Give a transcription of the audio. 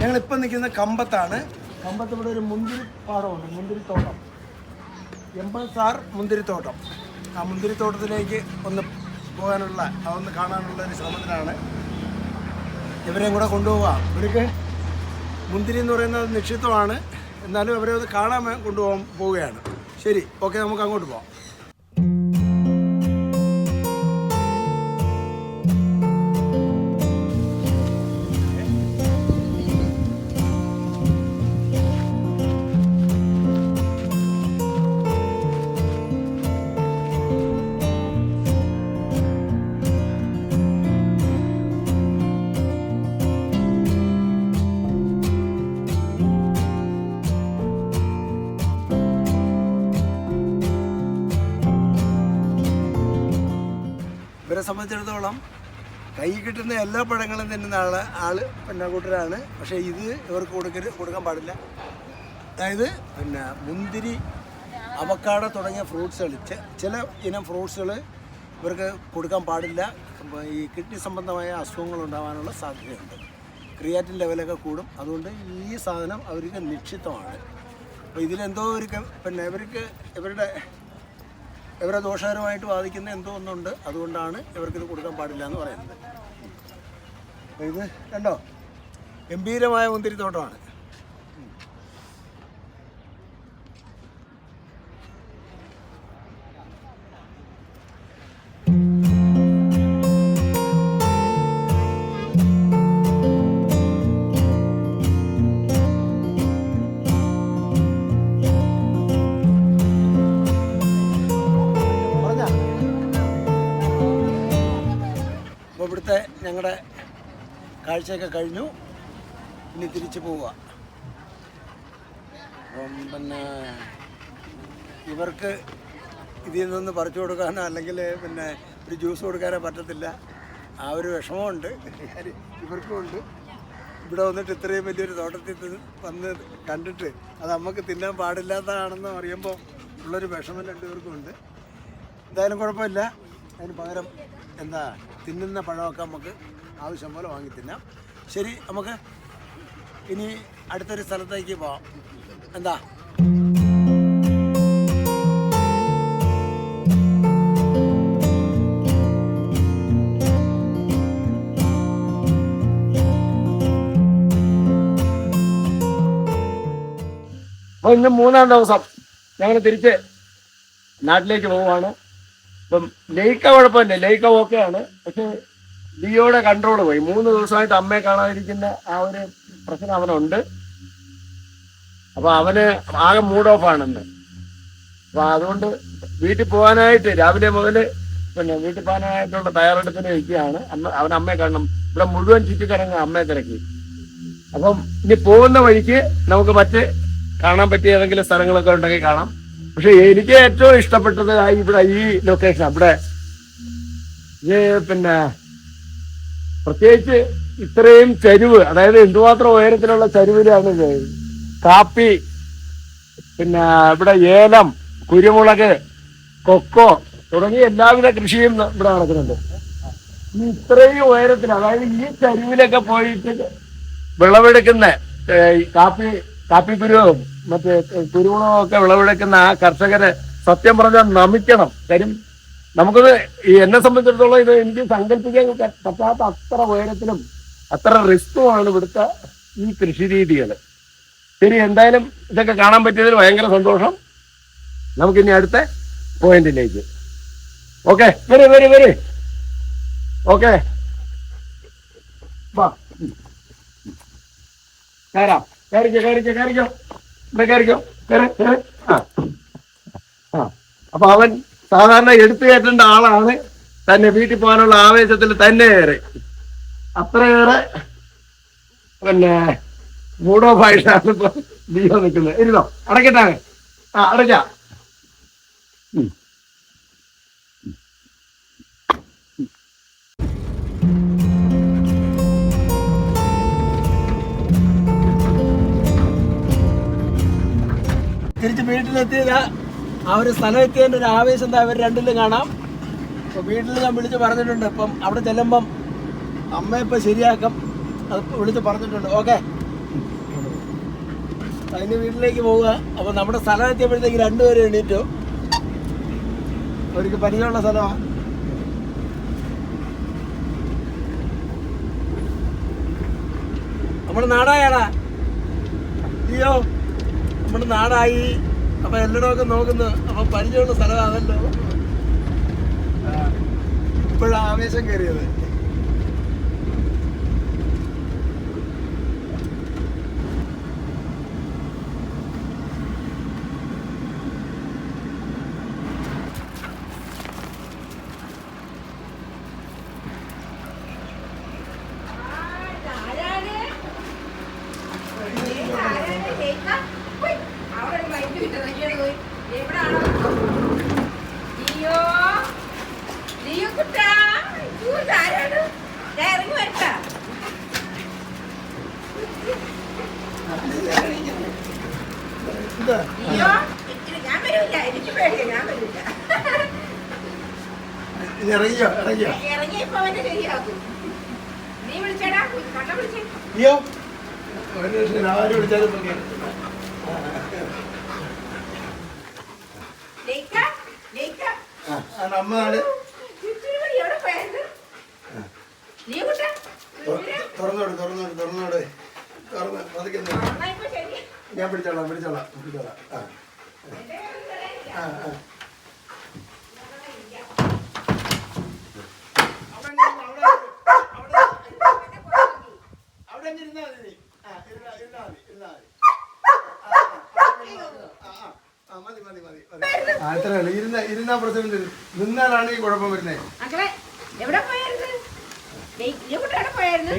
ഞങ്ങളിപ്പോൾ നിൽക്കുന്ന കമ്പത്താണ്. കമ്പത്ത് ഇവിടെ ഒരു മുന്തിരി പാടമുണ്ട് മുന്തിരിത്തോട്ടം. എൺപത് സാർ മുന്തിരിത്തോട്ടം. ആ മുന്തിരിത്തോട്ടത്തിലേക്ക് ഒന്ന് പോകാനുള്ള അതൊന്ന് കാണാനുള്ള ഒരു ശ്രമത്തിലാണ്. ഇവരെയും കൂടെ കൊണ്ടുപോകാം ഇവർക്ക് മുന്തിരി എന്ന് പറയുന്നത് നിക്ഷിത്വമാണ് എന്നാലും അവരെ ഒന്ന് കാണാൻ കൊണ്ടുപോകാൻ പോവുകയാണ്. ശരി ഓക്കെ നമുക്ക് അങ്ങോട്ട് പോകാം ഇവരെ സംബന്ധിച്ചിടത്തോളം കൈ കിട്ടുന്ന എല്ലാ പഴങ്ങളും തിന്നുന്ന ആൾ ആൾ പിന്നെ കൂട്ടരാണ് പക്ഷേ ഇത് ഇവർക്ക് കൊടുക്കരുത് കൊടുക്കാൻ പാടില്ല. അതായത് പിന്നെ മുന്തിരി അവക്കാട തുടങ്ങിയ ഫ്രൂട്ട്സുകൾ ചില ഇനം ഫ്രൂട്ട്സുകൾ ഇവർക്ക് കൊടുക്കാൻ പാടില്ല. ഈ കിഡ്നി സംബന്ധമായ അസുഖങ്ങൾ ഉണ്ടാകാനുള്ള സാധ്യതയുണ്ട്. ക്രിയാറ്റിൻ ലെവലൊക്കെ കൂടും. അതുകൊണ്ട് ഈ സാധനം അവർക്ക് നിക്ഷിപ്തമാണ്. അപ്പോൾ ഇതിലെന്തോ ഒരു പിന്നെ ഇവർക്ക് ഇവരുടെ ഇവരെ ദോഷകരമായിട്ട് ബാധിക്കുന്ന എന്തോ ഒന്നുണ്ട്. അതുകൊണ്ടാണ് ഇവർക്കിത് കൊടുക്കാൻ പാടില്ല എന്ന് പറയുന്നത്. ഇത് കണ്ടോ? ഗംഭീരമായ മുന്തിരിത്തോട്ടമാണ്. ഞങ്ങളുടെ കാഴ്ചയൊക്കെ കഴിഞ്ഞു. ഇനി തിരിച്ചു പോവുക. അപ്പം പിന്നെ ഇവർക്ക് ഇതിൽ നിന്ന് പറിച്ചു കൊടുക്കാനോ അല്ലെങ്കിൽ പിന്നെ ഒരു ജ്യൂസ് കൊടുക്കാനോ പറ്റത്തില്ല. ആ ഒരു വിഷമമുണ്ട്. ഇവർക്കും ഉണ്ട്. ഇവിടെ വന്നിട്ട് ഇത്രയും വലിയൊരു തോട്ടത്തിൽ വന്ന് കണ്ടിട്ട് അത് നമുക്ക് തിന്നാൻ പാടില്ലാത്തതാണെന്ന് അറിയുമ്പോൾ ഉള്ളൊരു വിഷമം രണ്ടുപേർക്കും ഉണ്ട്. എന്തായാലും കുഴപ്പമില്ല. അതിന് പകരം എന്താ തിന്നുന്ന പഴമൊക്കെ നമുക്ക് ആവശ്യം പോലെ വാങ്ങി തിന്നാം. ശരി നമുക്ക് ഇനി അടുത്തൊരു സ്ഥലത്തേക്ക് പോവാം. എന്താ? അപ്പോൾ ഇന്ന് മൂന്നാം ദിവസം ഞങ്ങൾ തിരിച്ച് നാട്ടിലേക്ക് പോവുകയാണ്. ഇപ്പം ലൈക്ക കുഴപ്പമില്ല. ലൈക്ക ഓക്കെ ആണ് പക്ഷെ ലിയോയുടെ കൺട്രോൾ പോയി. മൂന്ന് ദിവസമായിട്ട് അമ്മയെ കാണാതിരിക്കുന്ന ആ ഒരു പ്രശ്നം അവനുണ്ട്. അപ്പൊ അവന് ആകെ മൂഡ് ഓഫ് ആണെന്ന്. അപ്പൊ അതുകൊണ്ട് വീട്ടിൽ പോകാനായിട്ട് രാവിലെ മുതൽ പിന്നെ വീട്ടിൽ പോകാനായിട്ടുള്ള തയ്യാറെടുപ്പിന് നിൽക്കുകയാണ്. അമ്മ അവൻ അമ്മയെ കാണണം. ഇവിടെ മുഴുവൻ ചുറ്റിക്കറങ്ങ അമ്മയെ തിരക്കി. അപ്പം ഇനി പോകുന്ന വഴിക്ക് നമുക്ക് മറ്റ് കാണാൻ പറ്റിയ ഏതെങ്കിലും സ്ഥലങ്ങളൊക്കെ ഉണ്ടെങ്കിൽ കാണാം. പക്ഷെ എനിക്ക് ഏറ്റവും ഇഷ്ടപ്പെട്ടത് ഇവിടെ ഈ ലൊക്കേഷൻ അവിടെ പിന്നെ പ്രത്യേകിച്ച് ഇത്രയും ചരിവ് അതായത് എന്തുമാത്രം ഉയരത്തിലുള്ള ചരിവിലാണ് കാപ്പി പിന്നെ ഇവിടെ ഏലം കുരുമുളക് കൊക്കോ തുടങ്ങിയ എല്ലാവിധ കൃഷിയും ഇവിടെ നടക്കുന്നുണ്ട്. ഇത്രയും ഉയരത്തിൽ അതായത് ഈ ചരിവിലൊക്കെ പോയിട്ട് വിളവെടുക്കുന്ന കാപ്പി കാപ്പി കാപ്പിക്കുരുവും മറ്റേ കുരുമുളകൊക്കെ വിളവെടുക്കുന്ന ആ കർഷകരെ സത്യം പറഞ്ഞാൽ നമിക്കണം കാര്യം നമുക്കത് എന്നെ സംബന്ധിച്ചിടത്തോളം ഇത് എനിക്ക് സങ്കല്പിക്കാൻ പറ്റാത്ത അത്ര ഉയരത്തിലും അത്ര റിസ്ക്കുമാണ് ഇവിടുത്തെ ഈ കൃഷി രീതികൾ ശരി എന്തായാലും ഇതൊക്കെ കാണാൻ പറ്റിയതിൽ ഭയങ്കര സന്തോഷം നമുക്കിനി അടുത്ത പോയിന്റിലേക്ക് ഓക്കെ വരൂ വരൂ വരൂ ഓക്കെ കയറാം കയറിക്കോ കയറിക്കോ കയറിക്കോ ഇവിടെ ആ. അപ്പൊ അവൻ സാധാരണ എടുത്തു കയറ്റേണ്ട ആളാണ്. തന്നെ വീട്ടിൽ പോകാനുള്ള ആവേശത്തിൽ തന്നെ അത്രയേറെ പിന്നെ മൂടോ ഭാഷ ഇപ്പൊ നിൽക്കുന്നത്. ഇരുന്നോ? അടക്കട്ടെ ആ അടയ്ക്ക. തിരിച്ച് വീട്ടിലെത്തിയത്. ആ ഒരു സ്ഥലം എത്തിയതിന്റെ ഒരു ആവേശം എന്താ അവർ രണ്ടിലും കാണാം. അപ്പോൾ വീട്ടിൽ ഞാൻ വിളിച്ച് പറഞ്ഞിട്ടുണ്ട്. ഇപ്പം അവിടെ ചെല്ലുമ്പം അമ്മ ഇപ്പം ശരിയാക്കും. അത് വിളിച്ച് പറഞ്ഞിട്ടുണ്ട്. ഓക്കെ. അതിന് വീട്ടിലേക്ക് പോവുക. അപ്പോൾ നമ്മുടെ സ്ഥലം എത്തിയപ്പോഴത്തേക്ക് രണ്ടുപേരും എണീറ്റു. അവർക്ക് പരിചയമുള്ള സ്ഥലമാണ് നമ്മുടെ നാടായാടാ. അയ്യോ. നമ്മുടെ നാടായി. അപ്പൊ എല്ലായിടമൊക്കെ നോക്കുന്നു. അപ്പൊ പരിചയമുള്ള സ്ഥലമാണല്ലോ. ഇപ്പോഴാണ് ആവേശം കയറിയത്. ഇറങ്ങിയോ ഇറങ്ങിയോ ഇറങ്ങിയപ്പോ അവനെ ശരിയാക്കും നീ വിളിച്ചടാ കണ്ണ വിളിച്ചേ. അയ്യോ ആരും വിളിച്ചാലും നമ്മാണ് തുറന്നോട് തുറന്നോട് തുറന്നോട്. തുറന്ന് പതുക്കുന്നു. ഞാൻ പിടിച്ചോളാം പിടിച്ചോളാം പിടിച്ചോളാം. ആ. ആ. ആ ഇരുന്നാ ഇരുന്നാ- പ്രശ്നം നിന്നാലാണ് ഈ കുഴപ്പം വരുന്നത്. പോയായിരുന്നു